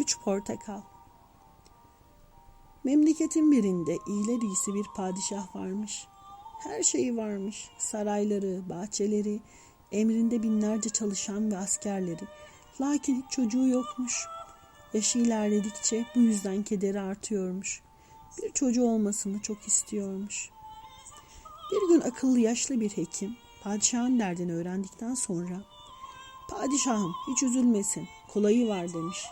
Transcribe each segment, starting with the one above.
Uç portakal. Memleketin birinde iyiler iyisi bir padişah varmış. Her şeyi varmış. Sarayları, bahçeleri, emrinde binlerce çalışan ve askerleri. Lakin hiç çocuğu yokmuş. Yaşı ilerledikçe bu yüzden kederi artıyormuş. Bir çocuğu olmasını çok istiyormuş. Bir gün akıllı yaşlı bir hekim padişahın derdini öğrendikten sonra Padişahım hiç üzülmesin kolayı var demiş.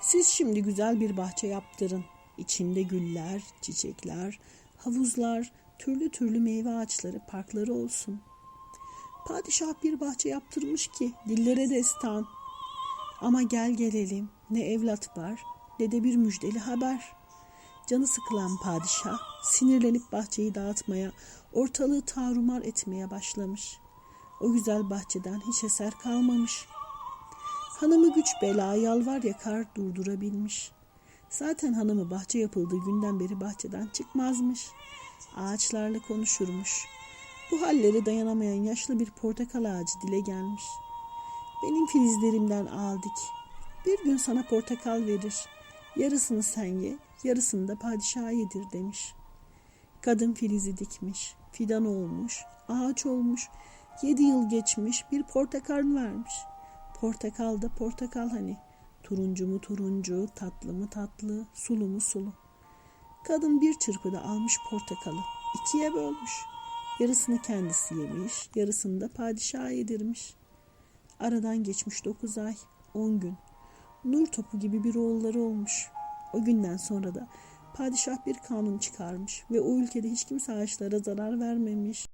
Siz şimdi güzel bir bahçe yaptırın. İçinde güller, çiçekler, havuzlar, türlü türlü meyve ağaçları, parkları olsun. Padişah bir bahçe yaptırmış ki dillere destan. Ama gel gelelim ne evlat var ne de bir müjdeli haber. Canı sıkılan padişah sinirlenip bahçeyi dağıtmaya, ortalığı tarumar etmeye başlamış. O güzel bahçeden hiç eser kalmamış. Hanımı güç bela yalvar yakar durdurabilmiş. Zaten hanımı bahçe yapıldığı günden beri bahçeden çıkmazmış. Ağaçlarla konuşurmuş. Bu halleri dayanamayan yaşlı bir portakal ağacı dile gelmiş. Benim filizlerimden aldık. Bir gün sana portakal verir. Yarısını sen ye, yarısını da padişaha yedir demiş. Kadın filizi dikmiş, fidan olmuş, ağaç olmuş. Yedi yıl geçmiş bir portakal vermiş. Portakal da portakal hani. Turuncu mu turuncu, tatlı mı tatlı, sulu mu sulu. Kadın bir çırpıda almış portakalı. ikiye bölmüş. Yarısını kendisi yemiş, yarısını da padişaha yedirmiş. Aradan geçmiş dokuz ay, on gün. Nur topu gibi bir oğulları olmuş. O günden sonra da padişah bir kanun çıkarmış ve o ülkede hiç kimse ağaçlara zarar vermemiş.